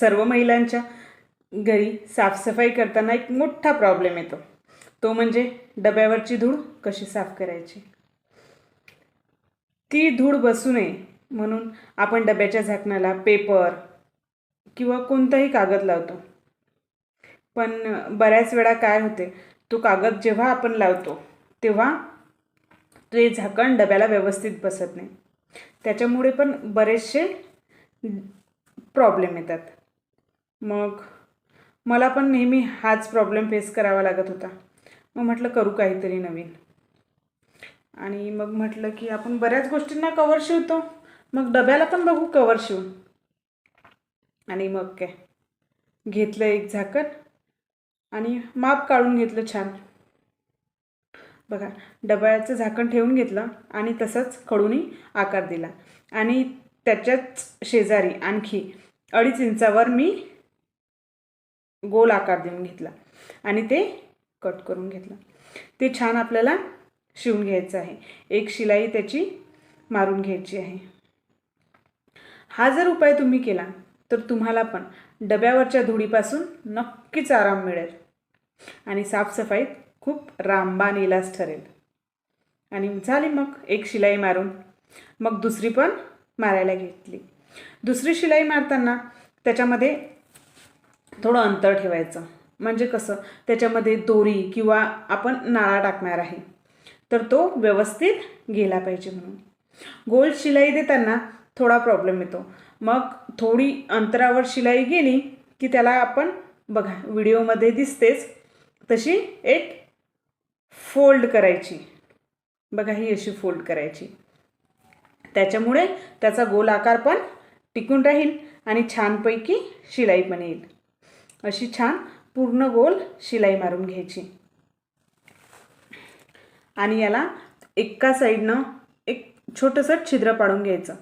सर्व महिलांच्या घरी साफसफाई करताना एक मोठा प्रॉब्लेम येतो. तो म्हणजे डब्यावरची धूळ कशी साफ करायची? ती धूळ बसू नये म्हणून आपण डब्याच्या झाकणाला पेपर किंवा कोणताही कागद लावतो. पण बऱ्याच वेळा काय होते तो कागद जेव्हा आपण लावतो तेव्हा ते झाकण डब्याला व्यवस्थित बसत नाही. त्याच्यामुळे पण बरेचसे प्रॉब्लेम येतात. मग मला पण नेहमी हाच प्रॉब्लेम फेस करावा लागत होता. मग म्हटलं करू काहीतरी नवीन. आणि मग म्हटलं की आपण बऱ्याच गोष्टींना कवर शिवतो. मग डब्याला पण बघू कवर शिवून. आणि मग काय? घेतलं एक झाकण आणि माप काढून घेतलं छान. बघा डब्याचं झाकण ठेवून घेतलं आणि तसंच खडूनही आकार दिला. आणि त्याच्याच शेजारी आणखी अडीच इंचावर मी गोल आकार देऊन घेतला आणि ते कट करून घेतलं. ते छान आपल्याला शिवून घ्यायचं आहे. एक शिलाई त्याची मारून घ्यायची आहे. हा जर उपाय तुम्ही केला तर तुम्हाला पण डब्यावरच्या धुडीपासून नक्कीच आराम मिळेल. आणि साफसफाईत खूप रामबाण इलाज ठरेल. आणि झाली मग एक शिलाई मारून. मग दुसरी पण मारायला घेतली. दुसरी शिलाई मारताना त्याच्यामध्ये थोडं अंतर ठेवायचं. म्हणजे कसं? त्याच्यामध्ये दोरी किंवा आपण नाळा टाकणार आहे. तर तो व्यवस्थित गेला पाहिजे म्हणून. गोल शिलाई देताना थोडा प्रॉब्लेम येतो. मग थोडी अंतरावर शिलाई गेली की त्याला आपण बघा व्हिडिओमध्ये दिसतेच तशी एक फोल्ड करायची. बघा ही अशी फोल्ड करायची. त्याच्यामुळे त्याचा गोल आकार पण टिकून राहील आणि छानपैकी शिलाई पण येईल. अशी छान पूर्ण गोल शिलाई मारून घ्यायची. आणि याला एका साईडनं एक छोटंसं छिद्र पाडून घ्यायचं.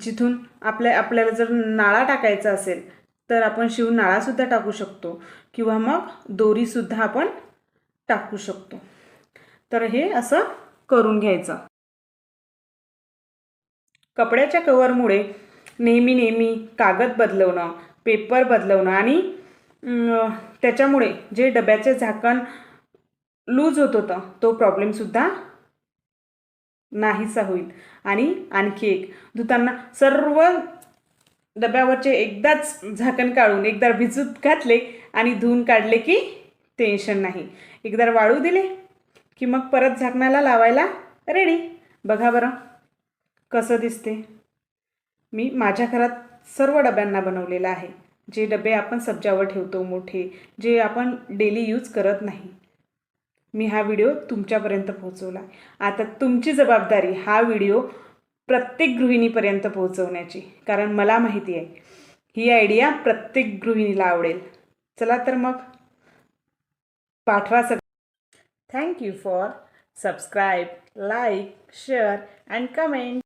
जिथून आपल्या आपल्याला जर नाळा टाकायचा असेल तर आपण शिवून नाळासुद्धा टाकू शकतो. किंवा मग दोरीसुद्धा आपण टाकू शकतो. तर हे असं करून घ्यायचं. कपड्याच्या कवरमुळे नेहमी नेहमी कागद बदलवणं पेपर बदलवणं आणि त्याच्यामुळे जे डब्याचे झाकण लूज होत होतं तो प्रॉब्लेमसुद्धा नाहीसा होईल. आणि आणखी एक धुताना सर्व डब्यावरचे एकदाच झाकण काढून एकदा भिजत घातले आणि धुवून काढले की टेन्शन नाही. एकदा वाळू दिले की मग परत झाकणाला लावायला रेडी बघा बरं कसं दिसते. मी माझ्या घरात सर्व डब्यांना बनवलेलं आहे. जे डबे आपण सब्जावर ठेवतो मोठे जे आपण डेली यूज करत नाही. मी हा व्हिडिओ तुमच्यापर्यंत पोहोचवला. आता तुमची जबाबदारी हा व्हिडिओ प्रत्येक गृहिणीपर्यंत पोहोचवण्याची कारण मला माहिती आहे ही आयडिया प्रत्येक गृहिणीला आवडेल. चला तर मग पाठवा सग thank you for subscribe like share and comment